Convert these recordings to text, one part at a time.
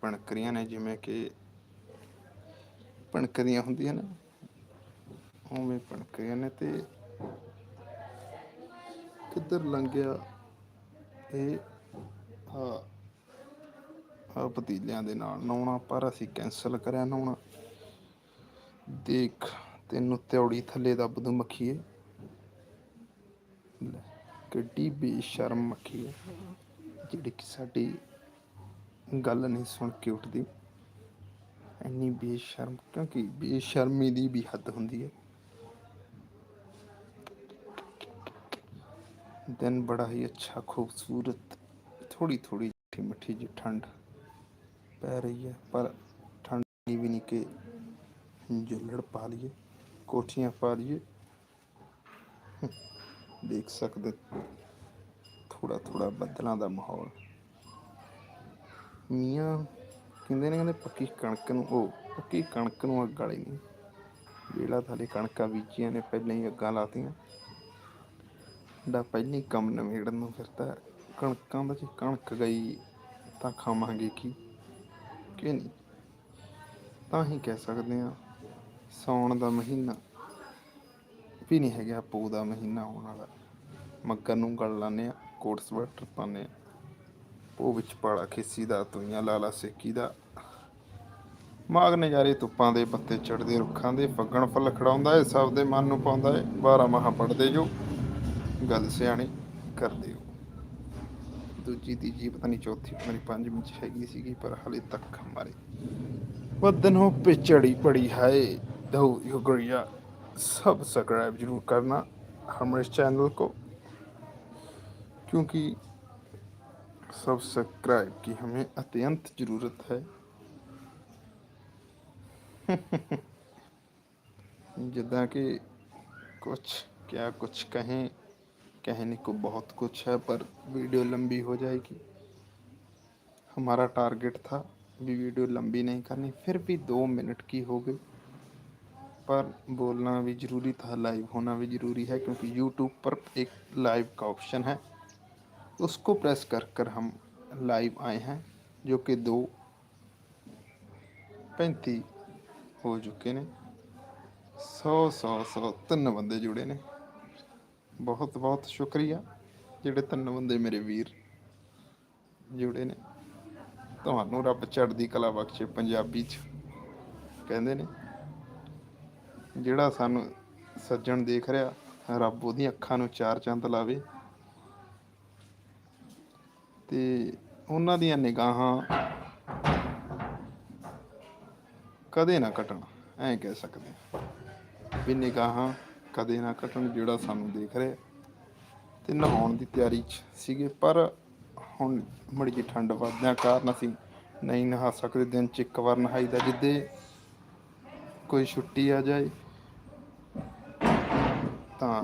ਪਣਕ ਰਹੀਆਂ ਨੇ ਜਿਵੇਂ ਕਿ ਪਣਕਦੀਆਂ ਹੁੰਦੀਆਂ ਨੇ। ਉਵੇਂ ਪਣਕ ਰਹੀਆਂ ਨੇ ਤੇ ਕਿੱਧਰ ਲੰਘਿਆ ਇਹ? ਆ ਆ ਪਤੀਲਿਆਂ ਦੇ ਨਾਲ ਨਹਾਉਣਾ ਪਰ ਅਸੀਂ ਕੈਂਸਲ ਕਰਿਆ ਨਹਾਉਣਾ। ਦੇਖ ਤੈਨੂੰ ਤਿਉੜੀ ਥੱਲੇ ਦਾ ਦੂੰ ਮੱਖੀਏ। ਲੈ, ਕਿੱਡੀ ਬੇਸ਼ਰਮ ਮੱਖੀ ਹੈ। ਜਿਹੜੀ ਕਿ ਸਾਡੀ ਗੱਲ ਨਹੀਂ ਸੁਣ ਕੇ ਉੱਠਦੀ। ਇੰਨੀ ਬੇਸ਼ਰਮ, ਕਿਉਂਕਿ ਬੇਸ਼ਰਮੀ ਦੀ ਵੀ ਹੱਦ ਹੁੰਦੀ ਹੈ। ਦਿਨ ਬੜਾ ਹੀ ਅੱਛਾ, ਖੂਬਸੂਰਤ ਥੋੜੀ ਥੋੜੀ ਮਿੱਠੀ ਮਿੱਠੀ ਜਿਹੀ ਠੰਡ ਪੈ ਰਹੀ ਹੈ, ਪਰ ਠੰਡ ਵੀ ਨਹੀਂ ਕਿ ਜੁੱਲੜ ਪਾ ਲਈਏ, ਕੋਠੀਆਂ ਪਾ ਲਈਏ। ਦੇਖ ਸਕਦੇ ਥੋੜਾ ਥੋੜਾ ਬੱਦਲਾਂ ਦਾ ਮਾਹੌਲ। ਮੀਆਂ ਕਹਿੰਦੇ ਨੇ, ਕਹਿੰਦੇ ਪੱਕੀ ਕਣਕ ਨੂੰ, ਉਹ ਪੱਕੀ ਕਣਕ ਨੂੰ ਅੱਗ ਵਾਲੀ ਨਹੀਂ ਵੇਲਾ ਥਾਲੇ ਕਣਕਾਂ ਬੀਜੀਆਂ ਨੇ, ਪਹਿਲਾਂ ਹੀ ਅੱਗਾਂ ਲਾਤੀਆਂ। ਦਾ ਪਹਿਲਾਂ ਕੰਮ ਨਵੇੜਨ ਨੂੰ ਫਿਰਦਾ ਕਣਕਾਂ ਦਾ ਜੇ ਕਣਕ ਗਈ ਤਾਂ ਖਾਵਾਂਗੇ ਕੀ? ਕਿ ਨਹੀਂ? ਤਾਂ ਹੀ ਕਹਿ ਸਕਦੇ ਆ ਸਾਉਣ ਦਾ ਮਹੀਨਾ ਵੀ ਨਹੀਂ ਹੈਗਾ, ਪੋ ਦਾ ਮਹੀਨਾ ਆਉਣ ਵਾਲਾ। ਮੱਗਰ ਨੂੰ ਗਲ ਲਾਨੇ ਆ ਕੋਟ ਸਵੈਟਰ ਪਾਉਂਦੇ ਆ ਪੋ ਵਿੱਚ ਪਾਲਾ ਖੇਸੀ ਦਾ ਤੁਈਆਂ ਲਾਲਾ ਸੇਕੀ ਦਾ ਮਾਗ ਨਜ਼ਾਰੇ ਧੁੱਪਾਂ ਦੇ ਪੱਤੇ ਚੜਦੇ ਰੁੱਖਾਂ ਦੇ ਫੱਗਣ ਫੁੱਲ ਖੜਾਉਂਦਾ ਏ ਸਭ ਦੇ ਮਨ ਨੂੰ ਪਾਉਂਦਾ ਏ 12 ਮਾਹ ਪੜਦੇ ਜੋ ਗੱਲ ਸਿਆਣੀ ਕਰਦੇ ਹੋ ਦੂਜੀ ਤੀਜੀ ਪਤਾ ਨਹੀਂ ਚੌਥੀ ਮੇਰੀ ਪੰਜਵੀਂ ਚ ਹੈਗੀ ਸੀਗੀ ਪਰ ਹਲੇ ਤੱਕ ਹਮਾਰੇ वदनों पे चढ़ी पड़ी है दो युगरिया सब सब्सक्राइब जरूर करना हमारे चैनल को क्योंकि सब्सक्राइब की हमें अत्यंत ज़रूरत है। जिदा कि कुछ, क्या कुछ कहें, कहने को बहुत कुछ है, पर वीडियो लंबी हो जाएगी। हमारा टारगेट था भी वीडियो लंबी नहीं करनी, फिर भी दो मिनट की हो गई। पर बोलना भी ज़रूरी था, लाइव होना भी ज़रूरी है, क्योंकि यूट्यूब पर एक लाइव का ऑप्शन है। उसको प्रेस कर कर हम लाइव आए हैं जो कि दो पैंती हो चुके ने सौ सौ सौ ਤਿੰਨ ਬੰਦੇ ਜੁੜੇ ਨੇ ਬਹੁਤ ਬਹੁਤ ਸ਼ੁਕਰੀਆ ਜਿਹੜੇ ਤਿੰਨ ਬੰਦੇ ਮੇਰੇ ਵੀਰ ਜੁੜੇ ਨੇ ਤੁਹਾਨੂੰ ਰੱਬ ਚੜ੍ਹਦੀ ਕਲਾ ਬਖਸ਼ੇ ਪੰਜਾਬੀ ਚ ਕਹਿੰਦੇ ਨੇ ਜਿਹੜਾ ਸਾਨੂੰ ਸੱਜਣ ਦੇਖ ਰਿਹਾ ਰੱਬ ਉਹਦੀਆਂ ਅੱਖਾਂ ਨੂੰ ਚਾਰ ਚੰਦ ਲਾਵੇ ਤੇ ਉਹਨਾਂ ਦੀਆਂ ਨਿਗਾਹਾਂ ਕਦੇ ਨਾ ਘਟਣ ਐਂ ਕਹਿ ਸਕਦੇ ਹਾਂ। ਵੀ ਨਿਗਾਹਾਂ ਕਦੇ ਨਾ ਘਟਣ ਜਿਹੜਾ ਸਾਨੂੰ ਦੇਖ ਰਿਹਾ ਤੇ ਨਹਾਉਣ ਦੀ ਤਿਆਰੀ 'ਚ ਸੀਗੇ, ਪਰ ਹੁਣ ਮੜੀ ਜਿਹੀ ਠੰਡ ਵੱਧਦਿਆਂ ਕਾਰਨ ਅਸੀਂ ਨਹੀਂ ਨਹਾ ਸਕਦੇ, ਦਿਨ 'ਚ ਇੱਕ ਵਾਰ ਨਹਾਈਦਾ ਜਿੱਦੇ ਕੋਈ ਛੁੱਟੀ ਆ ਜਾਏ ਤਾਂ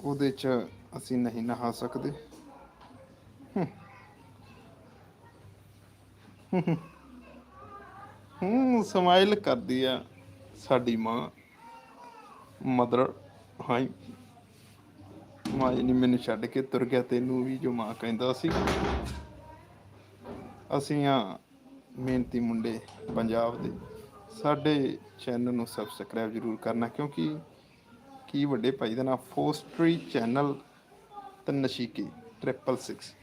ਉਹਦੇ 'ਚ ਅਸੀਂ ਨਹੀਂ ਨਹਾ ਸਕਦੇ ਹੂੰ, ਸਮਾਈਲ ਕਰਦੀ ਆ ਸਾਡੀ ਮਾਂ। ਮਦਰ ਹਾਂ ਮਾਂ ਜੀ ਮੈਨੂੰ ਛੱਡ ਕੇ ਤੁਰ ਗਿਆ, ਤੈਨੂੰ ਵੀ ਜੋ ਮਾਂ ਕਹਿੰਦਾ ਸੀ। ਅਸੀਂ ਆ ਮਿਹਨਤੀ ਮੁੰਡੇ ਪੰਜਾਬ ਦੇ। ਸਾਡੇ ਚੈਨਲ ਨੂੰ ਸਬਸਕ੍ਰਾਈਬ ਜ਼ਰੂਰ ਕਰਨਾ, ਕਿਉਂਕਿ ਕੀ ਵੱਡੇ ਭਾਈ ਦਾ ਨਾਮ ਫੋਸਟਰੀ ਚੈਨਲ ਤੇ ਨਸ਼ੀਕੀ 366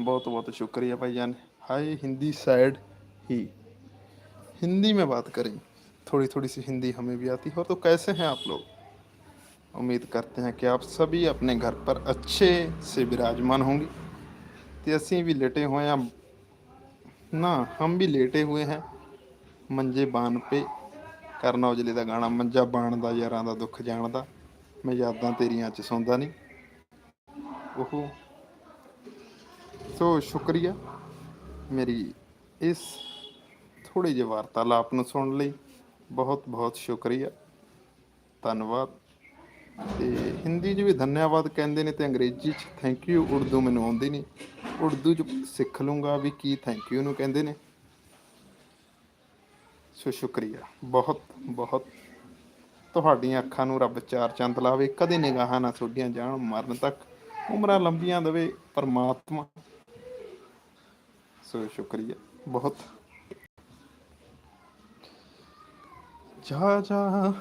ਬਹੁਤ ਬਹੁਤ ਸ਼ੁਕਰੀਆ ਭਾਈ ਜਾਨ हाय हिंदी साइड ही हिंदी में बात करें थोड़ी थोड़ी सी हिंदी हमें भी आती है तो कैसे हैं आप लोग उम्मीद करते हैं कि आप सभी अपने घर पर अच्छे से विराजमान होंगे तो ਅਸੀਂ ਵੀ ਲੇਟੇ ਹੋਏ ਹਾਂ ਨਾ ਹਮ ਵੀ ਲੇਟੇ ਹੋਏ हैं ਮੰਜੇ ਬਾਨ ਪੇ ਕਰਨ ਔਜਲੇ ਦਾ ਗਾਣਾ ਮੰਜਾ ਬਾਣ ਦਾ ਯਾਰਾਂ ਦਾ ਦੁੱਖ ਜਾਣਦਾ ਮੈਂ ਯਾਦਾਂ ਤੇਰੀਆਂ ਚ ਸੌਂਦਾ ਨਹੀਂ ਉਹ ਸੋ ਸ਼ੁਕਰੀਆ ਮੇਰੀ ਇਸ ਥੋੜੇ ਜਿਹੇ ਵਾਰਤਾਲਾਪ ਨੂੰ ਸੁਣਨ ਲਈ ਬਹੁਤ ਬਹੁਤ ਸ਼ੁਕਰੀਆ। ਧੰਨਵਾਦ। ਤੇ ਹਿੰਦੀ 'ਚ ਵੀ ਧੰਨਵਾਦ ਕਹਿੰਦੇ ਨੇ ਤੇ ਅੰਗਰੇਜ਼ੀ 'ਚ ਥੈਂਕ ਯੂ ਉਰਦੂ ਮੈਨੂੰ ਆਉਂਦੀ ਨਹੀਂ। ਉਰਦੂ 'ਚ ਸਿੱਖ ਲੂੰਗਾ ਵੀ ਕੀ ਥੈਂਕ ਯੂ ਨੂੰ ਕਹਿੰਦੇ ਨੇ। ਸੋ ਸ਼ੁਕਰੀਆ। ਬਹੁਤ ਬਹੁਤ। ਤੁਹਾਡੀਆਂ ਅੱਖਾਂ ਨੂੰ ਰੱਬ ਚਾਰ ਚੰਦ ਲਾਵੇ। ਕਦੇ ਨਿਗਾਹਾਂ ਨਾ ਛੋਡੀਆਂ ਜਾਣ, ਮਰਨ ਤੱਕ। ਉਮਰਾਂ ਲੰਬੀਆਂ ਦੇਵੇ ਪਰਮਾਤਮਾ। ਸੋ ਸ਼ੁਕਰੀਆ ਬਹੁਤ। ਜਾ ਜਾ।